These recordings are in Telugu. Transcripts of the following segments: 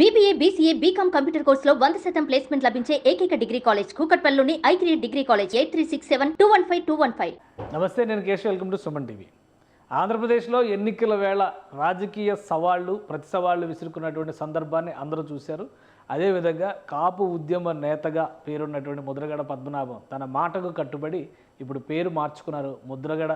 బీబీఏ బీసీఏ బీకామ్ కంప్యూటర్ కోర్సులో వంద శాతం ప్లేస్మెంట్ లభించే ఏకైక degree college కూకట్పల్లిలోని I three degree college eight three six seven two one five two one five నమస్తే నేను Keshav. Welcome to Suman TV. ఆంధ్రప్రదేశ్లో ఎన్నికల వేళ రాజకీయ సవాళ్ళు ప్రతి సవాళ్ళు విసురుకున్నటువంటి సందర్భాన్ని అందరూ చూశారు. అదేవిధంగా కాపు ఉద్యమ నేతగా పేరున్నటువంటి ముద్రగడ పద్మనాభం తన మాటకు కట్టుబడి ఇప్పుడు పేరు మార్చుకున్నారు ముద్రగడ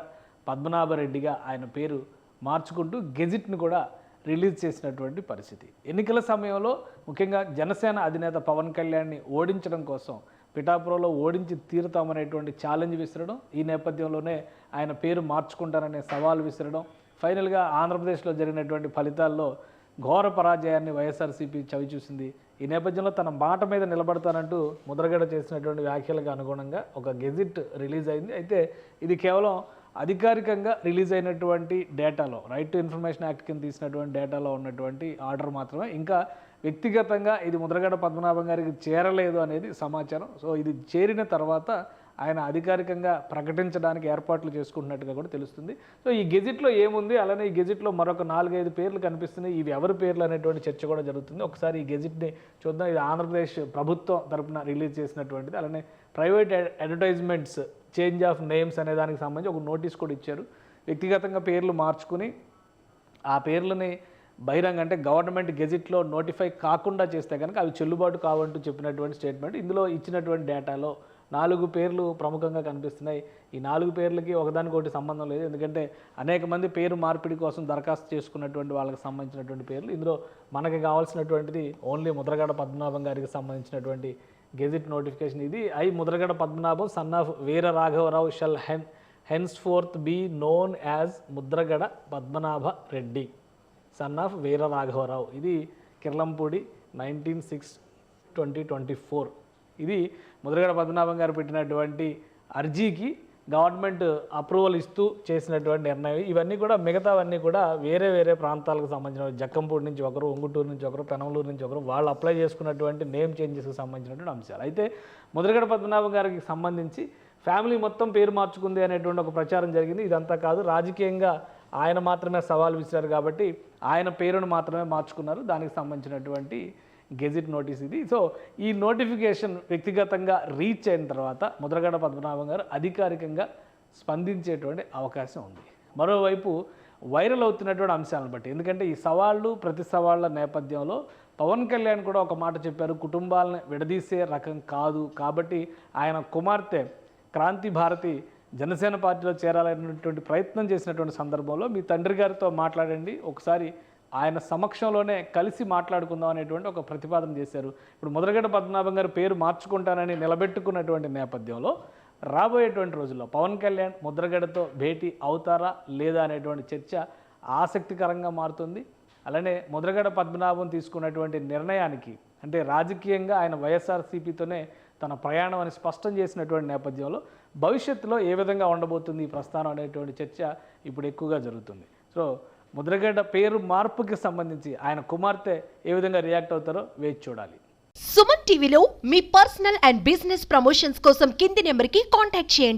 పద్మనాభరెడ్డిగా. ఆయన పేరు మార్చుకుంటూ గెజిట్ను కూడా రిలీజ్ చేసినటువంటి పరిస్థితి. ఎన్నికల సమయంలో ముఖ్యంగా జనసేన అధినేత పవన్ కళ్యాణ్ని ఓడించడం కోసం పిఠాపురంలో ఓడించి తీరుతామనేటువంటి ఛాలెంజ్ విసరడం ఈ నేపథ్యంలోనే ఆయన పేరు మార్చుకుంటారనే సవాల్ విసరడం ఫైనల్గా ఆంధ్రప్రదేశ్లో జరిగినటువంటి ఫలితాల్లో ఘోర పరాజయాన్ని వైఎస్ఆర్సీపీ చవిచూసింది ఈ నేపథ్యంలో తన మాట మీద నిలబడతానంటూ ముద్రగడ చేసినటువంటి వ్యాఖ్యలకు అనుగుణంగా ఒక గెజిట్ రిలీజ్ అయింది. అయితే ఇది కేవలం అధికారికంగా రిలీజ్ అయినటువంటి డేటాలో రైట్ టు ఇన్ఫర్మేషన్ యాక్ట్ కింద తీసినటువంటి డేటాలో ఉన్నటువంటి ఆర్డర్ మాత్రమే. ఇంకా వ్యక్తిగతంగా ఇది ముద్రగడ పద్మనాభం గారికి చేరలేదు అనేది సమాచారం. సో ఇది చేరిన తర్వాత ఆయన అధికారికంగా ప్రకటించడానికి ఏర్పాట్లు చేసుకుంటున్నట్టుగా కూడా తెలుస్తుంది. సో ఈ గెజిట్లో ఏముంది? అలానే ఈ గెజిట్లో మరొక నాలుగైదు పేర్లు కనిపిస్తున్నాయి. ఇవి ఎవరి పేర్లు అనేటువంటి చర్చ కూడా జరుగుతుంది. ఒకసారి ఈ గెజిట్ని చూద్దాం. ఇది ఆంధ్రప్రదేశ్ ప్రభుత్వం తరపున రిలీజ్ చేసినటువంటిది. అలానే private advertisements change of names అనే దానికి సంబంధించి ఒక నోటీస్ కూడా ఇచ్చారు. వ్యక్తిగతంగా పేర్లు మార్చుకుని ఆ పేర్లని బహిరంగ అంటే గవర్నమెంట్ గెజిట్లో నోటిఫై కాకుండా చేస్తే కనుక అవి చెల్లుబాటు కావంటూ చెప్పినటువంటి స్టేట్మెంట్. ఇందులో ఇచ్చినటువంటి డేటాలో నాలుగు పేర్లు ప్రముఖంగా కనిపిస్తున్నాయి. ఈ నాలుగు పేర్లకి ఒకదానికొకటి సంబంధం లేదు. ఎందుకంటే అనేక మంది పేరు మార్పిడి కోసం దరఖాస్తు చేసుకున్నటువంటి వాళ్ళకి సంబంధించినటువంటి పేర్లు. ఇందులో మనకి కావాల్సినటువంటిది ఓన్లీ ముద్రగడ పద్మనాభం గారికి సంబంధించినటువంటి గెజిట్ నోటిఫికేషన్ ఇది. I Mudragada Padmanabham son of వీర రాఘవరావు shall hen hence fourth be known as Mudragada Padmanabha Reddy son of వీర రాఘవరావు ఇది Kirlampudi nineteen six twenty twenty four. ఇది ముద్రగడ పద్మనాభం గారు పెట్టినటువంటి అర్జీకి గవర్నమెంట్ అప్రూవల్ ఇస్తూ చేసినటువంటి నిర్ణయం. ఇవన్నీ కూడా మిగతావన్నీ కూడా వేరే వేరే ప్రాంతాలకు సంబంధించిన జక్కంపూడి నుంచి ఒకరు ఒంగుటూరు నుంచి ఒకరు పెనమలూరు నుంచి ఒకరు వాళ్ళు అప్లై చేసుకున్నటువంటి నేమ్ చేంజెస్కి సంబంధించినటువంటి అంశాలు. అయితే ముద్రగడ పద్మనాభం గారికి సంబంధించి ఫ్యామిలీ మొత్తం పేరు మార్చుకుంది అనేటువంటి ఒక ప్రచారం జరిగింది. ఇదంతా కాదు రాజకీయంగా ఆయన మాత్రమే సవాల్ విసిరారు కాబట్టి ఆయన పేరును మాత్రమే మార్చుకున్నారు. దానికి సంబంధించినటువంటి గెజిట్ నోటీస్ ఇది. సో ఈ నోటిఫికేషన్ వ్యక్తిగతంగా రీచ్ అయిన తర్వాత ముద్రగడ పద్మనాభం గారు అధికారికంగా స్పందించేటువంటి అవకాశం ఉంది. మరోవైపు వైరల్ అవుతున్నటువంటి అంశాలను బట్టి ఎందుకంటే ఈ సవాళ్ళు ప్రతి సవాళ్ళ నేపథ్యంలో పవన్ కళ్యాణ్ కూడా ఒక మాట చెప్పారు కుటుంబాలను విడదీసే రకం కాదు. కాబట్టి ఆయన కుమార్తె క్రాంతి భారతి జనసేన పార్టీలో చేరాలనేటువంటి ప్రయత్నం చేసినటువంటి సందర్భంలో మీ తండ్రి గారితో మాట్లాడండి. ఒకసారి ఆయన సమక్షంలోనే కలిసి మాట్లాడుకుందాం అనేటువంటి ఒక ప్రతిపాదన చేశారు. ఇప్పుడు మొదలగడ్డ పద్మనాభం గారు పేరు మార్చుకుంటానని నిలబెట్టుకున్నటువంటి నేపథ్యంలో రాబోయేటువంటి రోజుల్లో పవన్ కళ్యాణ్ ముద్రగడతో భేటీ అవుతారా లేదా అనేటువంటి చర్చ ఆసక్తికరంగా మారుతుంది. అలానే ముద్రగడ పద్మనాభం తీసుకున్నటువంటి నిర్ణయానికి అంటే రాజకీయంగా ఆయన వైఎస్ఆర్సీపీతోనే తన ప్రయాణం అని స్పష్టం చేసినటువంటి నేపథ్యంలో భవిష్యత్తులో ఏ విధంగా ఉండబోతుంది ఈ ప్రస్థానం అనేటువంటి చర్చ ఇప్పుడు ఎక్కువగా జరుగుతుంది. సో ముద్రగడ్డ పేరు మార్పుకి సంబంధించి ఆయన కుమార్తె ఏ విధంగా రియాక్ట్ అవుతారో వేచి చూడాలి. సుమన్ టీవీలో మీ పర్సనల్ అండ్ బిజినెస్ ప్రమోషన్స్ కోసం కింది నెంబర్కి కాంటాక్ట్ చేయండి.